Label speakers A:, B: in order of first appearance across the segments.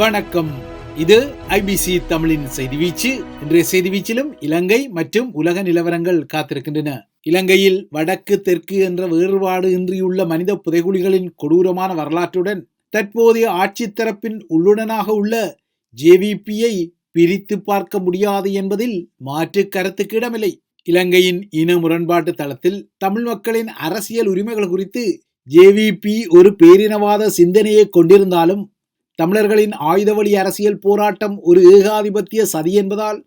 A: வணக்கம். இது ஐபிசி தமிழின் செய்தி வீச்சு. இன்றைய செய்தி வீச்சிலும் இலங்கை மற்றும் உலக நிலவரங்கள் காத்திருக்கின்றன. இலங்கையில் வடக்கு தெற்கு என்ற வேறுபாடு இன்றியுள்ள மனித புதைகுழிகளின் கொடூரமான வரலாற்றுடன் தற்போதைய ஆட்சி தரப்பின் உள்ளுடனாக உள்ள ஜேவிபியை பிரித்து பார்க்க முடியாது என்பதில் மாற்று கருத்துக்கு இடமில்லை. இலங்கையின் இன முரண்பாட்டு தளத்தில் தமிழ் மக்களின் அரசியல் உரிமைகள் குறித்து ஜேவிபி ஒரு பேரினவாத சிந்தனையை கொண்டிருந்தாலும் தமிழர்களின் ஆயுத வழி அரசியல் போராட்டம் ஒரு ஏகாதிபத்திய சதி என்பதால்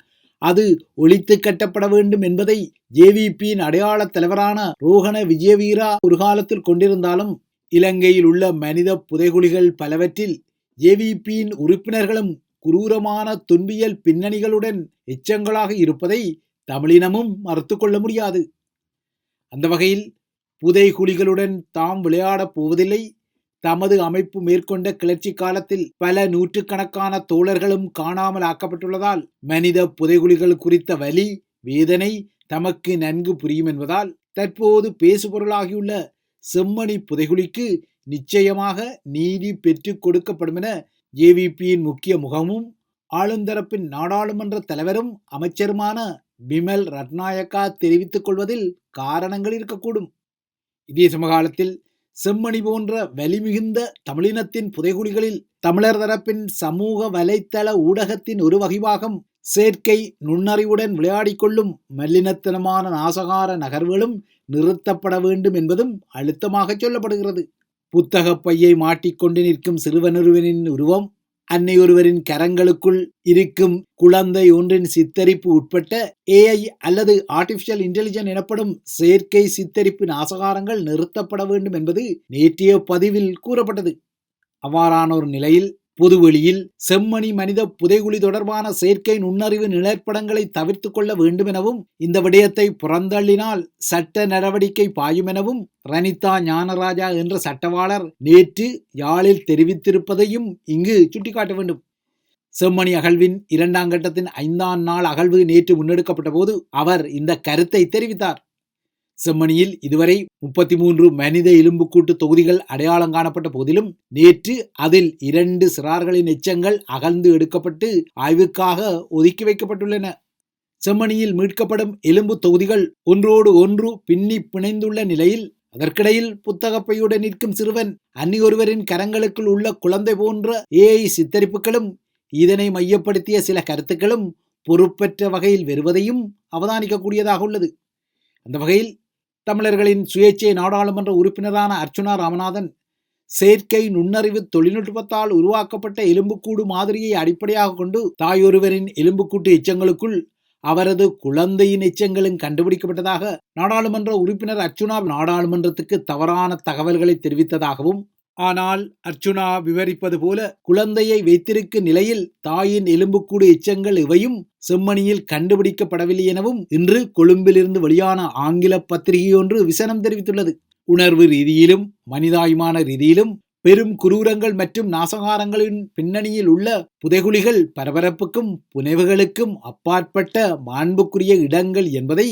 A: அது ஒழித்து கட்டப்பட வேண்டும் என்பதை ஜேவிபியின் அடையாள தலைவரான ரோஹண விஜயவீரா ஒரு காலத்தில் கொண்டிருந்தாலும் இலங்கையில் உள்ள மனித புதைகுழிகள் பலவற்றில் ஜேவிபியின் உறுப்பினர்களும் குரூரமான துன்பியல் பின்னணிகளுடன் எச்சங்களாக இருப்பதை தமிழினமும் மறுத்து கொள்ள முடியாது. அந்த வகையில் புதைகுழிகளுடன் தாம் விளையாடப் போவதில்லை. தமது அமைப்பு மேற்கொண்ட கிளர்ச்சி காலத்தில் பல நூற்றுக்கணக்கான தோழர்களும் காணாமல் ஆக்கப்பட்டுள்ளதால் மனித புதைகுழிகள் குறித்த வலி வேதனை தமக்கு நன்கு புரியும் என்பதால் தற்போது பேசுபொருளாகியுள்ள செம்மணி புதைகுழிக்கு நிச்சயமாக நீதி பெற்றுக் கொடுக்கப்படும் என ஏவிபியின் முக்கிய முகமும் ஆளுந்தரப்பின் நாடாளுமன்ற தலைவரும் அமைச்சருமான பிமல் ரட்நாயக்கா தெரிவித்துக் கொள்வதில் காரணங்கள் இருக்கக்கூடும். இதே சமகாலத்தில் செம்மணி போன்ற வலிமிகுந்த தமிழினத்தின் புதைகுழிகளில் தமிழர் தரப்பின் சமூக வலைத்தள ஊடகத்தின் ஒரு வகைவாகம் செயற்கை நுண்ணறிவுடன் விளையாடிக் கொள்ளும் மல்லினத்தனமான நாசகார நகர்வுகளும் நிறுத்தப்பட வேண்டும் என்பதும் அழுத்தமாக சொல்லப்படுகிறது. புத்தக பையை மாட்டிக்கொண்டு நிற்கும் சிறுவனொருவனின் உருவம் அன்னை ஒருவரின் கரங்களுக்குள் இருக்கும் குழந்தை ஒன்றின் சித்தரிப்பு உட்பட்ட ஏஐ அல்லது ஆர்டிபிஷியல் இன்டெலிஜென்ஸ் எனப்படும் செயற்கை சித்தரிப்பு நாசகாரங்கள் நிறுத்தப்பட வேண்டும் என்பது நேற்றைய பதிவில் கூறப்பட்டது. அவ்வாறான ஒரு நிலையில் பொதுவெளியில் செம்மணி மனித புதைகுழி தொடர்பான செயற்கை நுண்ணறிவு நிழற்படங்களை தவிர்த்து கொள்ள வேண்டும் எனவும் இந்த விடயத்தை புறந்தள்ளினால் சட்ட நடவடிக்கை பாயும் எனவும் ரனிதா ஞானராஜா என்ற சட்டவாளர் நேற்று யாழில் தெரிவித்திருப்பதையும் இங்கு சுட்டிக்காட்ட வேண்டும். செம்மணி அகழ்வின் இரண்டாம் கட்டத்தின் ஐந்தாம் நாள் அகழ்வு நேற்று முன்னெடுக்கப்பட்ட போது அவர் இந்த கருத்தை தெரிவித்தார். செம்மணியில் இதுவரை முப்பத்தி மூன்று மனித எலும்புக்கூட்டு தொகுதிகள் அடையாளம் காணப்பட்ட போதிலும் நேற்று அதில் இரண்டு சிறார்களின் எச்சங்கள் அகழ்ந்து எடுக்கப்பட்டு ஆய்வுக்காக ஒதுக்கி வைக்கப்பட்டுள்ளன. செம்மணியில் மீட்கப்படும் எலும்பு தொகுதிகள் ஒன்றோடு ஒன்று பின்னி பிணைந்துள்ள நிலையில் அதற்கிடையில் புத்தகப்பையுடன் நிற்கும் சிறுவன் அன்னி ஒருவரின் கரங்களுக்குள் உள்ள குழந்தை போன்ற ஏஐ சித்தரிப்புகளும் இதனை மையப்படுத்திய சில கருத்துக்களும் பொறுப்பற்ற வகையில் வருவதையும் அவதானிக்கக்கூடியதாக உள்ளது. அந்த வகையில் தமிழர்களின் சுயேட்சை நாடாளுமன்ற உறுப்பினரான அர்ச்சுனா ராமநாதன் செயற்கை நுண்ணறிவு தொழில்நுட்பத்தால் உருவாக்கப்பட்ட எலும்புக்கூடு மாதிரியை அடிப்படையாக கொண்டு தாயொருவரின் எலும்புக்கூட்டு எச்சங்களுக்குள் அவரது குழந்தையின் எச்சங்களும் கண்டுபிடிக்கப்பட்டதாக நாடாளுமன்ற உறுப்பினர் அர்ச்சுனா நாடாளுமன்றத்துக்கு தவறான தகவல்களை தெரிவித்ததாகவும் ஆனால் அர்ச்சுனா விவரிப்பது போல குழந்தையை வைத்திருக்கும் நிலையில் தாயின் எலும்புக்கூடு எச்சங்கள் இவையும் செம்மணியில் கண்டுபிடிக்கப்படவில்லை எனவும் இன்று கொழும்பிலிருந்து வெளியான ஆங்கில பத்திரிகையொன்று விசனம் தெரிவித்துள்ளது. உணர்வு ரீதியிலும் மனிதாயுமான ரீதியிலும் பெரும் குரூரங்கள் மற்றும் நாசகாரங்களின் பின்னணியில் உள்ள புதைகுழிகள் பரபரப்புக்கும் புனைவுகளுக்கும் அப்பாற்பட்ட மாண்புக்குரிய இடங்கள் என்பதை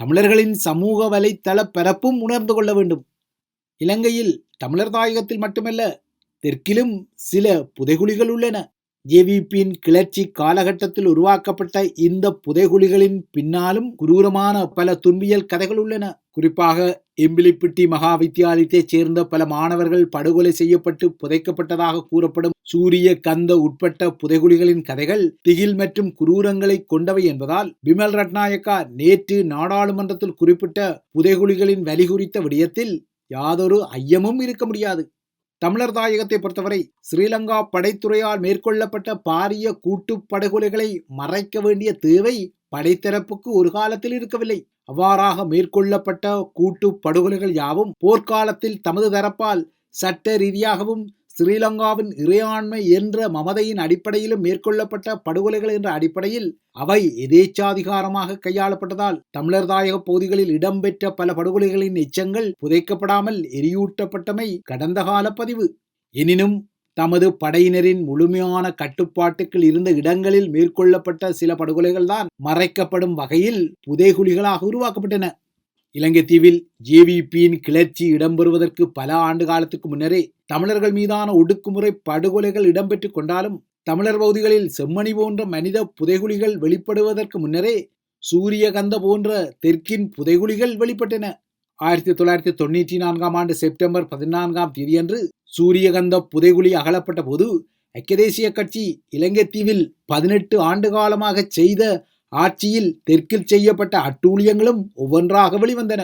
A: தமிழர்களின் சமூக வலைத்தள பரப்பும் உணர்ந்து கொள்ள வேண்டும். இலங்கையில் தமிழர் தாயகத்தில் மட்டுமல்ல தெற்கிலும் சில புதைகுழிகள் உள்ளன. ஜேவிபியின் கிளர்ச்சி காலகட்டத்தில் உருவாக்கப்பட்ட இந்த புதைகுழிகளின் பின்னாலும் குரூரமான பல துன்பியல் கதைகள் உள்ளன. குறிப்பாக எம்பிலிப்பிட்டி மகா வித்தியாலயத்தைச் சேர்ந்த பல மாணவர்கள் படுகொலை செய்யப்பட்டு புதைக்கப்பட்டதாக கூறப்படும் சூரிய கந்த உட்பட்ட புதைகுழிகளின் கதைகள் திகில் மற்றும் குரூரங்களை கொண்டவை என்பதால் பிமல் ரட்நாயக்கா நேற்று நாடாளுமன்றத்தில் குறிப்பிட்ட புதைகுழிகளின் வலி குறித்த விடயத்தில் யாதொரு ஐயமும் இருக்க முடியாது. தமிழர் தாயகத்தை பொறுத்தவரை ஸ்ரீலங்கா படைத்துறையால் மேற்கொள்ளப்பட்ட பாரிய கூட்டு படுகொலைகளை மறைக்க வேண்டிய தேவை படைத்தரப்புக்கு ஒரு காலத்தில் இருக்கவில்லை. அவ்வாறாக மேற்கொள்ளப்பட்ட கூட்டு படுகொலைகள் யாவும் போர்க்காலத்தில் தமது தரப்பால் சட்ட ரீதியாகவும் ஸ்ரீலங்காவின் இறையாண்மை என்ற மமதையின் அடிப்படையிலும் மேற்கொள்ளப்பட்ட படுகொலைகள் என்ற அடிப்படையில் அவை எதேச்சாதிகாரமாக கையாளப்பட்டதால் தமிழர் தாயக பகுதிகளில் இடம்பெற்ற பல படுகொலைகளின் எச்சங்கள் புதைக்கப்படாமல் எரியூட்டப்பட்டமை கடந்த கால பதிவு. எனினும் தமது படையினரின் முழுமையான கட்டுப்பாட்டுக்குள் இருந்த இடங்களில் மேற்கொள்ளப்பட்ட சில படுகொலைகள்தான் மறைக்கப்படும் வகையில் புதைகுழிகளாக உருவாக்கப்பட்டன. இலங்கை தீவில் ஜேவிபியின் கிளர்ச்சி இடம்பெறுவதற்கு பல ஆண்டு காலத்துக்கு முன்னரே தமிழர்கள் மீதான ஒடுக்குமுறை படுகொலைகள் இடம்பெற்று கொண்டாலும் தமிழர் பகுதிகளில் செம்மணி போன்ற மனித புதைகுழிகள் வெளிப்படுவதற்கு முன்னரே சூரியகந்த போன்ற தெற்கின் புதைகுழிகள் வெளிப்பட்டன. ஆயிரத்தி தொள்ளாயிரத்தி தொண்ணூற்றி நான்காம் ஆண்டு செப்டம்பர் பதினான்காம் தேதியன்று சூரியகந்த புதைகுழி அகலப்பட்ட போது ஐக்கிய தேசிய கட்சி இலங்கை தீவில் பதினெட்டு ஆண்டு காலமாக செய்த ஆட்சியில் தெற்கில் செய்யப்பட்ட அட்டூழியங்களும் ஒவ்வொன்றாக வெளிவந்தன.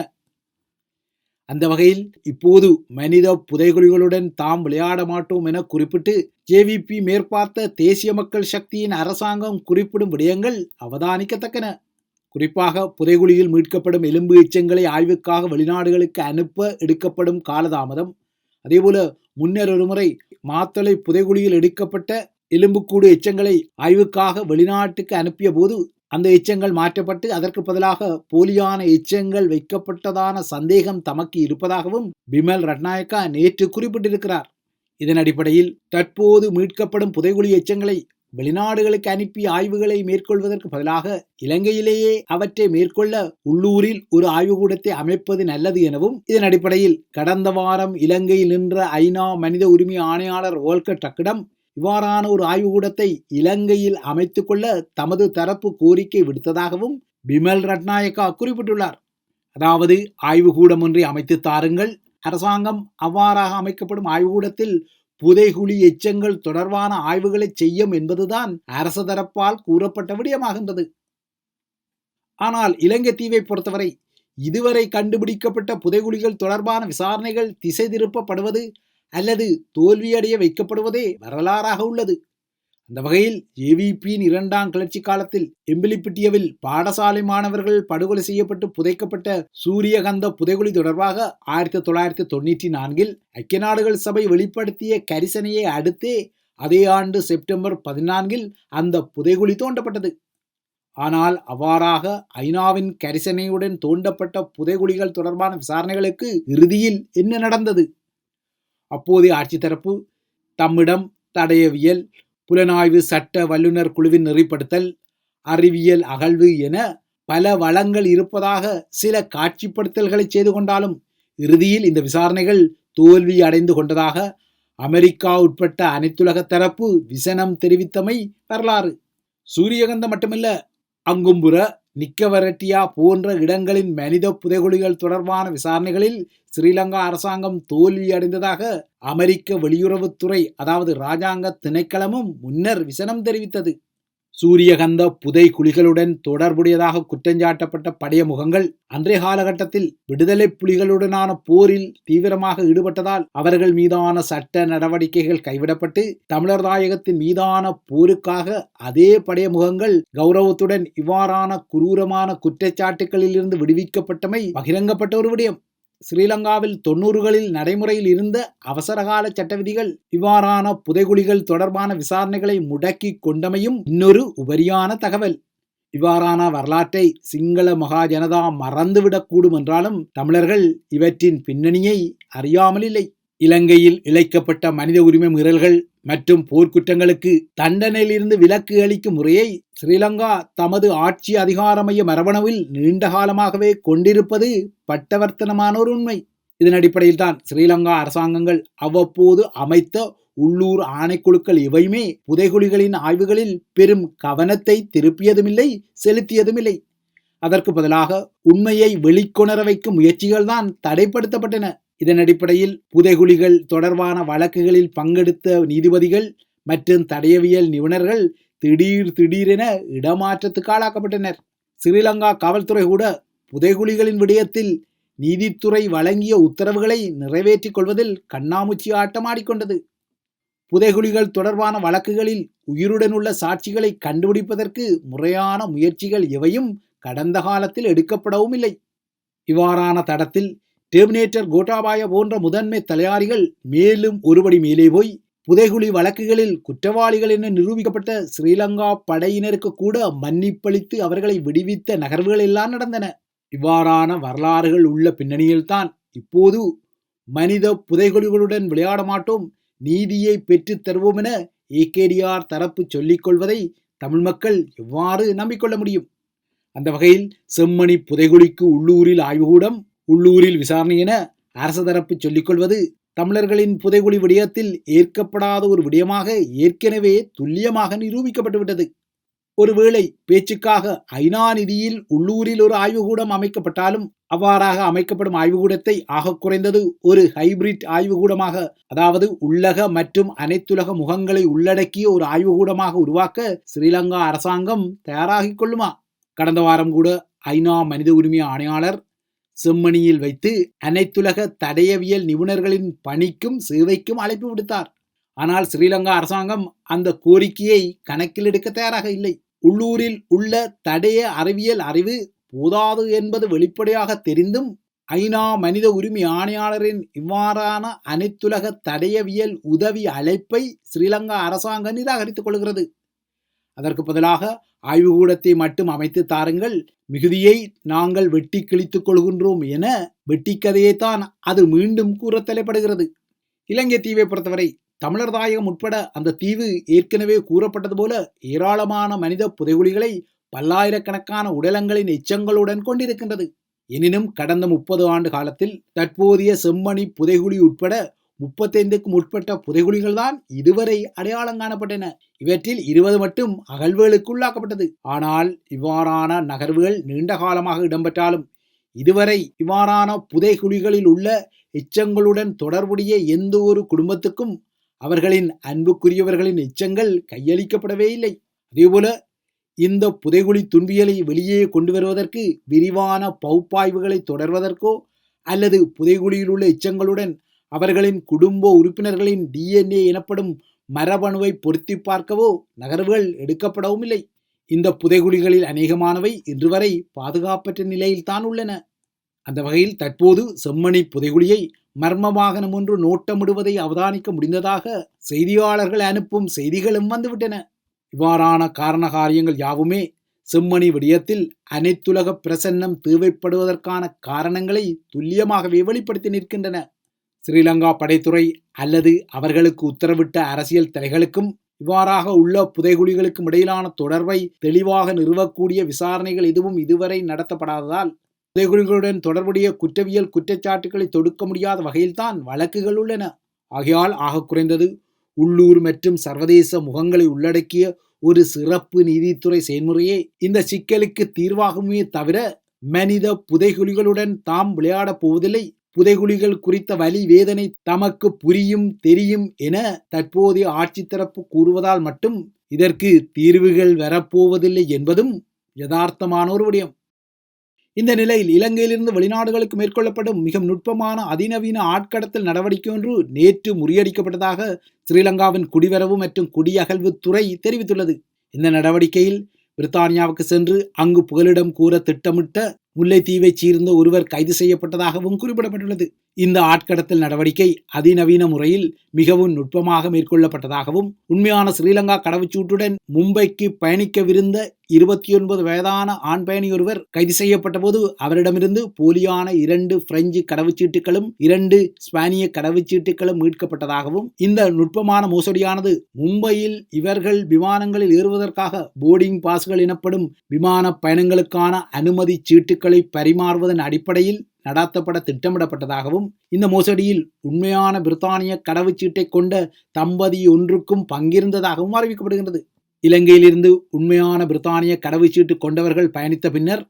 A: அந்த வகையில் இப்போது மனித புதைகுழிகளுடன் தாம் விளையாட மாட்டோம் என குறிப்பிட்டு ஜேவிபி மேற்பார்த்த தேசிய மக்கள் சக்தியின் அரசாங்கம் குறிப்பிடும் விடயங்கள் அவதானிக்கத்தக்கன. குறிப்பாக புதைகுழியில் மீட்கப்படும் எலும்பு எச்சங்களை ஆய்வுக்காக வெளிநாடுகளுக்கு அனுப்ப எடுக்கப்படும் காலதாமதம் அதேபோல முன்னர் ஒருமுறை மாத்தளை புதைகுழியில் எடுக்கப்பட்ட எலும்புக்கூடு எச்சங்களை ஆய்வுக்காக வெளிநாட்டுக்கு அனுப்பிய போது அந்த எச்சங்கள் மாற்றப்பட்டு அதற்கு பதிலாக போலியான எச்சங்கள் வைக்கப்பட்டதான சந்தேகம் தமக்கு இருப்பதாகவும் பிமல் ரட்நாயக்கா நேற்று குறிப்பிட்டிருக்கிறார். இதன் அடிப்படையில் தற்போது மீட்கப்படும் புதைகுழி எச்சங்களை வெளிநாடுகளுக்கு அனுப்பி ஆய்வுகளை மேற்கொள்வதற்கு பதிலாக இலங்கையிலேயே அவற்றை மேற்கொள்ள உள்ளூரில் ஒரு ஆய்வுக்கூடத்தை அமைப்பது நல்லது எனவும் இதன் அடிப்படையில் கடந்த வாரம் இலங்கையில் நின்ற ஐநா மனித உரிமை ஆணையாளர் வோல்கர் டக்கிடம் இவ்வாறான ஒரு ஆய்வுக்கூடத்தை இலங்கையில் அமைத்துக் கொள்ள தமது தரப்பு கோரிக்கை விடுத்ததாகவும் பிமல் ரட்நாயக்கா குறிப்பிட்டுள்ளார். அதாவது ஆய்வுக்கூடம் ஒன்றை அமைத்து தாருங்கள். அரசாங்கம் அவ்வாறாக அமைக்கப்படும் ஆய்வுக்கூடத்தில் புதைகுழி எச்சங்கள் தொடர்பான ஆய்வுகளை செய்யும் என்பதுதான் அரச தரப்பால் கூறப்பட்ட விடயமாகின்றது. ஆனால் இலங்கை தீவை பொறுத்தவரை இதுவரை கண்டுபிடிக்கப்பட்ட புதைகுழிகள் தொடர்பான விசாரணைகள் திசை திருப்பப்படுவது அல்லது தோல்வியடைய வைக்கப்படுவதே வரலாறாக உள்ளது. அந்த வகையில் ஏவிபியின் இரண்டாம் கிளர்ச்சி காலத்தில் எம்பிலிப்பிட்டியவில் பாடசாலை மாணவர்கள் படுகொலை செய்யப்பட்டு புதைக்கப்பட்ட சூரியகந்த புதைகுழி தொடர்பாக ஆயிரத்தி தொள்ளாயிரத்தி தொண்ணூற்றி நான்கில் ஐக்கிய நாடுகள் சபை வெளிப்படுத்திய கரிசனையை அடுத்தே அதே ஆண்டு செப்டம்பர் பதினான்கில் அந்த புதைகுழி தோண்டப்பட்டது. ஆனால் அவ்வாறாக ஐநாவின் கரிசனையுடன் தோண்டப்பட்ட புதைகுழிகள் தொடர்பான விசாரணைகளுக்கு இறுதியில் என்ன நடந்தது? அப்போதைய ஆட்சி தரப்பு தம்மிடம் தடயவியல் புலனாய்வு சட்ட வல்லுநர் குழுவின் நெறிப்படுத்தல் அறிவியல் அகழ்வு என பல வளங்கள் இருப்பதாக சில காட்சிப்படுத்தல்களை செய்து கொண்டாலும் இறுதியில் இந்த விசாரணைகள் தோல்வி அடைந்து கொண்டதாக அமெரிக்கா உட்பட்ட அனைத்துலக தரப்பு விசனம் தெரிவித்தமை வரலாறு. சூரியகந்தம் மட்டுமல்ல அங்கும்புற நிக்கவரட்டியா போன்ற இடங்களின் மனித புதைகுழிகள் தொடர்பான விசாரணைகளில் ஸ்ரீலங்கா அரசாங்கம் தோல்வியடைந்ததாக அமெரிக்க வெளியுறவுத்துறை அதாவது இராஜாங்க திணைக்களமும் முன்னர் விசனம் தெரிவித்தது. சூரியகந்த புதை குழிகளுடன் தொடர்புடையதாக குற்றஞ்சாட்டப்பட்ட படைய முகங்கள் அன்றைய காலகட்டத்தில் விடுதலை புலிகளுடனான போரில் தீவிரமாக ஈடுபட்டதால் அவர்கள் மீதான சட்ட நடவடிக்கைகள் கைவிடப்பட்டு தமிழர் தாயகத்தின் மீதான போருக்காக அதே படைய முகங்கள் கௌரவத்துடன் இவ்வாறான குரூரமான குற்றச்சாட்டுகளில் இருந்து விடுவிக்கப்பட்டமை பகிரங்கப்பட்ட ஒரு விடயம். ஸ்ரீலங்காவில் தொன்னூறுகளில் நடைமுறையில் இருந்த அவசரகால சட்ட விதிகள் இவ்வாறான புதைகுழிகள் தொடர்பான விசாரணைகளை முடக்கி கொண்டமையும் இன்னொரு உபரியான தகவல். இவ்வாறான வரலாற்றை சிங்கள மகா ஜனதா மறந்துவிடக்கூடும் என்றாலும் தமிழர்கள் இவற்றின் பின்னணியை அறியாமலில்லை. இலங்கையில் இழைக்கப்பட்ட மனித உரிமை மீறல்கள் மற்றும் போர்க்குற்றங்களுக்கு தண்டனையிலிருந்து விலக்கு அளிக்கும் முறையை ஸ்ரீலங்கா தமது ஆட்சி அதிகாரமைய மரபணுவில் நீண்ட காலமாகவே கொண்டிருப்பது பட்டவர்த்தனமான ஒரு உண்மை. இதன் அடிப்படையில் தான் ஸ்ரீலங்கா அரசாங்கங்கள் அவ்வப்போது அமைத்த உள்ளூர் ஆணைக்குழுக்கள் இவையுமே புதைகுழிகளின் ஆய்வுகளில் பெரும் கவனத்தை திருப்பியதுமில்லை செலுத்தியதுமில்லை. அதற்கு பதிலாக உண்மையை வெளிக்கொணர வைக்கும் முயற்சிகள் தான் தடைப்படுத்தப்பட்டன. இதன் அடிப்படையில் புதைகுழிகள் தொடர்பான வழக்குகளில் பங்கெடுத்த நீதிபதிகள் மற்றும் தடயவியல் நிபுணர்கள் திடீர் திடீரென இடமாற்றத்துக்கு ஆளாக்கப்பட்டனர். ஸ்ரீலங்கா காவல்துறை கூட புதைகுழிகளின் விடயத்தில் நீதித்துறை வழங்கிய உத்தரவுகளை நிறைவேற்றிக் கொள்வதில் கண்ணாமூச்சி ஆட்டம் ஆடிக்கொண்டது. புதைகுழிகள் தொடர்பான வழக்குகளில் உயிருடன் உள்ள சாட்சிகளை கண்டுபிடிப்பதற்கு முறையான முயற்சிகள் எவையும் கடந்த காலத்தில் எடுக்கப்படவும் இல்லை இவ்வாறான தடத்தில் டெர்மினேட்டர் கோட்டாபாய போன்ற முதன்மை தலையாரிகள் மேலும் ஒருபடி மேலே போய் புதைகுழி வழக்குகளில் குற்றவாளிகள் என நிரூபிக்கப்பட்ட ஸ்ரீலங்கா படையினருக்கு கூட மன்னிப்பளித்து அவர்களை விடுவித்த நகர்வுகள் எல்லாம் நடந்தன. இவ்வாறான வரலாறுகள் உள்ள பின்னணியில்தான் இப்போது மனித புதைகுழிகளுடன் விளையாட மாட்டோம் நீதியை பெற்றுத் தருவோம் என ஏகேடிஆர் தரப்பு சொல்லிக் கொள்வதை தமிழ் மக்கள் எவ்வாறு நம்பிக்கொள்ள முடியும்? அந்த வகையில் செம்மணி புதைகுழிக்கு உள்ளூரில் ஆய்வுகூடம் உள்ளூரில் விசாரணை என அரசு தரப்பு சொல்லிக்கொள்வது தமிழர்களின் புதைகுழி விடயத்தில் ஏற்கப்படாத ஒரு விடயமாக ஏற்கனவே துல்லியமாக நிரூபிக்கப்பட்டுவிட்டது. ஒருவேளை பேச்சுக்காக ஐநா நிதியில் உள்ளூரில் ஒரு ஆய்வுகூடம் அமைக்கப்பட்டாலும் அவ்வாறாக அமைக்கப்படும் ஆய்வுகூடத்தை ஆக குறைந்தது ஒரு ஹைபிரிட் ஆய்வுகூடமாக அதாவது உள்ளக மற்றும் அனைத்துலக முகங்களை உள்ளடக்கிய ஒரு ஆய்வுகூடமாக உருவாக்க ஸ்ரீலங்கா அரசாங்கம் தயாராகிக் கொள்ளுமா? கடந்த வாரம் கூட ஐநா மனித உரிமை ஆணையாளர் செம்மணியில் வைத்து அனைத்துலக தடயவியல் நிபுணர்களின் பணிக்கும் சேவைக்கும் அழைப்பு விடுத்தார். ஆனால் ஸ்ரீலங்கா அரசாங்கம் அந்த கோரிக்கையை கணக்கில் எடுக்க தயாராக இல்லை. உள்ளூரில் உள்ள தடய அறிவியல் அறிவு போதாது என்பது வெளிப்படையாக தெரிந்தும் ஐநா மனித உரிமை ஆணையாளரின் இவ்வாறான அனைத்துலக தடயவியல் உதவி அழைப்பை ஸ்ரீலங்கா அரசாங்கம் நிராகரித்துக் கொள்கிறது. அதற்கு பதிலாக ஆய்வுகூடத்தை மட்டும் அமைத்து தாருங்கள். மிகுதியை நாங்கள் வெட்டி கிழித்துக் கொள்கின்றோம் என வெட்டிக்கதையைத்தான் அது மீண்டும் கூற தலைப்படுகிறது. இலங்கை தீவை பொறுத்தவரை தமிழர் தாயகம் உட்பட அந்த தீவு ஏற்கனவே கூறப்பட்டது போல ஏராளமான மனித புதைகுழிகளை பல்லாயிரக்கணக்கான உடலங்களின் எச்சங்களுடன் கொண்டிருக்கின்றது. எனினும் கடந்த முப்பது ஆண்டு காலத்தில் தற்போதைய செம்மணி புதைகுழி உட்பட முப்பத்தைந்துக்கும் உட்பட்ட புதைகுழிகள் தான் இதுவரை அடையாளம் காணப்பட்டன. இவற்றில் இருபது மட்டும் அகழ்வுகளுக்குள்ளாக்கப்பட்டது ஆனால் இவ்வாறான நகர்வுகள் நீண்ட காலமாக இடம்பெற்றாலும் இதுவரை இவ்வாறான புதைகுழிகளில் உள்ள எச்சங்களுடன் தொடர்புடைய எந்த ஒரு குடும்பத்துக்கும் அவர்களின் அன்புக்குரியவர்களின் எச்சங்கள் கையளிக்கப்படவே இல்லை. அதேபோல இந்த புதைகுழி துன்பியலை வெளியே கொண்டு வருவதற்கு விரிவான பகுப்பாய்வுகளை தொடர்வதற்கோ அல்லது புதைகுழியில் உள்ள எச்சங்களுடன் அவர்களின் குடும்ப உறுப்பினர்களின் டிஎன்ஏ எனப்படும் மரபணுவை பொருத்தி பார்க்கவோ நகர்வுகள் எடுக்கப்படவும் இல்லை இந்த புதைகுழிகளில் அநேகமானவை இன்று வரை பாதுகாப்பற்ற நிலையில் தான் உள்ளன. அந்த வகையில் தற்போது செம்மணி புதைகுழியை மர்ம வாகனம் ஒன்று நோட்டமிடுவதை அவதானிக்க முடிந்ததாக செய்தியாளர்கள் அனுப்பும் செய்திகளும் வந்துவிட்டன. இவ்வாறான காரண காரியங்கள் யாவுமே செம்மணி விடயத்தில் அனைத்துலக பிரசன்னம் தேவைப்படுவதற்கான காரணங்களை துல்லியமாகவே வெளிப்படுத்தி நிற்கின்றன. ஸ்ரீலங்கா படைத்துறை அல்லது அவர்களுக்கு உத்தரவிட்ட அரசியல் தலைகளுக்கும் இவ்வாறாக உள்ள புதைகுழிகளுக்கும் இடையிலான தொடர்பை தெளிவாக நிறுவக்கூடிய விசாரணைகள் எதுவும் இதுவரை நடத்தப்படாததால் புதைகுழிகளுடன் தொடர்புடைய குற்றவியல் குற்றச்சாட்டுகளை தொடுக்க முடியாத வகையில்தான் வழக்குகள் உள்ளன. ஆகையால் ஆக குறைந்தது உள்ளூர் மற்றும் சர்வதேச முகங்களை உள்ளடக்கிய ஒரு சிறப்பு நீதித்துறை செயல்முறையே இந்த சிக்கலுக்கு தீர்வாகுமே தவிர மனித புதைகுழிகளுடன் தாம் விளையாடப் போவதில்லை. புதைகுழிகள் குறித்த வலி வேதனை தமக்கு புரியும் தெரியும் என தற்போதைய ஆட்சி தரப்பு கூறுவதால் மட்டும் இதற்கு தீர்வுகள் வரப்போவதில்லை என்பதும் யதார்த்தமான ஒரு விடயம். இந்த நிலையில் இலங்கையிலிருந்து வெளிநாடுகளுக்கு மேற்கொள்ளப்படும் மிக நுட்பமான அதிநவீன ஆட்கடத்தல் நடவடிக்கை ஒன்று நேற்று முறியடிக்கப்பட்டதாக ஸ்ரீலங்காவின் குடிவரவு மற்றும் குடியகழ்வுத்துறை தெரிவித்துள்ளது. இந்த நடவடிக்கையில் பிரித்தானியாவுக்கு சென்று அங்கு புகலிடம் கூற திட்டமிட்ட முல்லைத்தீவைச் சேர்ந்த ஒருவர் கைது செய்யப்பட்டதாகவும் குறிப்பிடப்பட்டுள்ளது. இந்த ஆட்கடத்தல் நடவடிக்கை அதிநவீன முறையில் மிகவும் நுட்பமாக மேற்கொள்ளப்பட்டதாகவும் உண்மையான ஸ்ரீலங்கா கடவுச்சூட்டுடன் மும்பைக்கு பயணிக்கவிருந்த இருபத்தி ஒன்பது வயதான ஆண் பயணி ஒருவர் கைது செய்யப்பட்ட போது அவரிடமிருந்து போலியான இரண்டு பிரெஞ்சு கடவுச்சீட்டுகளும் இரண்டு ஸ்பானிய கடவுச்சீட்டுகளும் மீட்கப்பட்டதாகவும் இந்த நுட்பமான மோசடியானது மும்பையில் இவர்கள் விமானங்களில் ஏறுவதற்காக போர்டிங் பாஸ்கள் எனப்படும் விமான பயணங்களுக்கான அனுமதி சீட்டுகளை பரிமாறுவதன் அடிப்படையில் நடாத்தப்பட திட்டமிடப்பட்டதாகவும் இந்த மோசடியில் உண்மையான பிரித்தானிய கடவுச்சீட்டை கொண்ட தம்பதி ஒன்றுக்கும் பங்கிருந்ததாகவும் அறிவிக்கப்படுகின்றது. இலங்கையிலிருந்து உண்மையான பிரித்தானிய கடவுச்சீட்டு கொண்டவர்கள் பயணித்த பின்னர்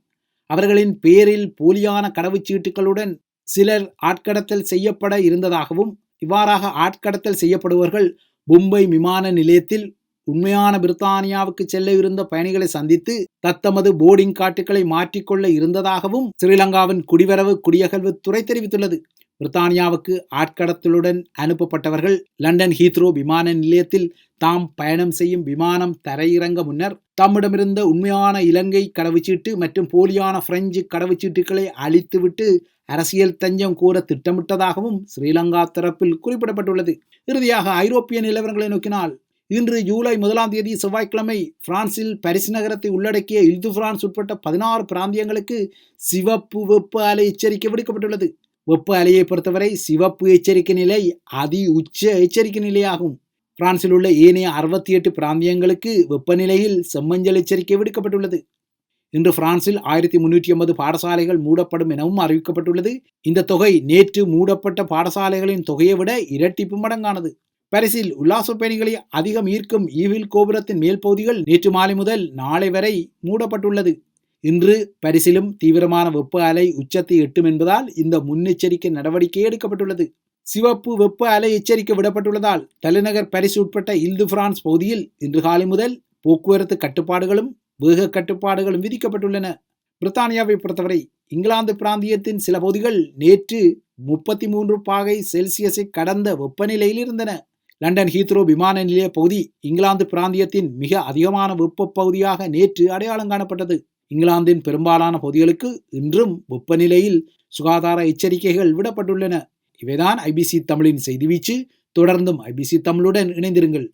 A: அவர்களின் பேரில் போலியான கடவுச்சீட்டுகளுடன் சிலர் ஆட்கடத்தல் செய்யப்பட இருந்ததாகவும் இவ்வாறாக ஆட்கடத்தல் செய்யப்படுவர்கள் மும்பை விமான நிலையத்தில் உண்மையான பிரித்தானியாவுக்கு செல்ல இருந்த பயணிகளை சந்தித்து தத்தமது போர்டிங் காட்டுகளை மாற்றிக்கொள்ள இருந்ததாகவும் ஸ்ரீலங்காவின் குடிவரவு குடியகழ்வுத்துறை தெரிவித்துள்ளது. பிரித்தானியாவுக்கு ஆட்கடத்தலுடன் அனுப்பப்பட்டவர்கள் லண்டன் ஹீத்ரோ விமான நிலையத்தில் தாம் பயணம் செய்யும் விமானம் தரையிறங்க முன்னர் தம்மிடமிருந்த உண்மையான இலங்கை கடவுச்சீட்டு மற்றும் போலியான பிரெஞ்சு கடவுச்சீட்டுகளை அழித்துவிட்டு அரசியல் தஞ்சம் கூற திட்டமிட்டதாகவும் ஸ்ரீலங்கா தரப்பில் குறிப்பிடப்பட்டுள்ளது. இறுதியாக ஐரோப்பிய நிலவரங்களை நோக்கினால் இன்று ஜூலை முதலாம் தேதி செவ்வாய்க்கிழமை பிரான்சில் பரிசு நகரத்தை உள்ளடக்கிய இல்து பிரான்ஸ் உட்பட்ட பதினாறு பிராந்தியங்களுக்கு சிவப்பு வெப்ப அலை எச்சரிக்கை விடுக்கப்பட்டுள்ளது. வெப்ப அலையை பொறுத்தவரை சிவப்பு எச்சரிக்கை நிலை அதி உச்ச எச்சரிக்கை நிலையாகும். பிரான்சில் உள்ள ஏனைய அறுபத்தி எட்டு பிராந்தியங்களுக்கு வெப்பநிலையில் செம்மஞ்சள் எச்சரிக்கை விடுக்கப்பட்டுள்ளது. இன்று பிரான்சில் ஆயிரத்தி முன்னூற்றி ஐம்பது பாடசாலைகள் மூடப்படும் எனவும் அறிவிக்கப்பட்டுள்ளது. இந்த தொகை நேற்று மூடப்பட்ட பாடசாலைகளின் தொகையை விட இரட்டிப்பு மடங்கானது. பாரிஸில் உல்லாச பயணிகளை அதிகம் ஈர்க்கும் ஈவில் கோபுரத்தின் மேல் பகுதிகள் நேற்று மாலை முதல் நாளை வரை மூடப்பட்டுள்ளது. இன்று பரிசிலும் தீவிரமான வெப்ப அலை உச்சத்தை எட்டும் என்பதால் இந்த முன்னெச்சரிக்கை நடவடிக்கை எடுக்கப்பட்டுள்ளது. சிவப்பு வெப்ப அலை எச்சரிக்கை விடப்பட்டுள்ளதால் தலைநகர் பரிசு உட்பட்ட இல்து பிரான்ஸ் பகுதியில் இன்று காலை முதல் போக்குவரத்து கட்டுப்பாடுகளும் வேக கட்டுப்பாடுகளும் விதிக்கப்பட்டுள்ளன. பிரித்தானியாவை பொறுத்தவரை இங்கிலாந்து பிராந்தியத்தின் சில பகுதிகள் நேற்று முப்பத்தி மூன்று பாகை செல்சியஸை கடந்த வெப்பநிலையில் இருந்தன. லண்டன் ஹீத்ரோ விமான நிலைய பகுதி இங்கிலாந்து பிராந்தியத்தின் மிக அதிகமான வெப்ப பகுதியாக நேற்று அடையாளம் காணப்பட்டது. இங்கிலாந்தின் பெரும்பாலான பகுதிகளுக்கு இன்றும் வெப்பநிலையில் சுகாதார எச்சரிக்கைகள் விடப்பட்டுள்ளன. இவைதான் ஐபிசி தமிழின் செய்தி வீச்சு. தொடர்ந்தும் ஐபிசி தமிழுடன் இணைந்திருங்கள்.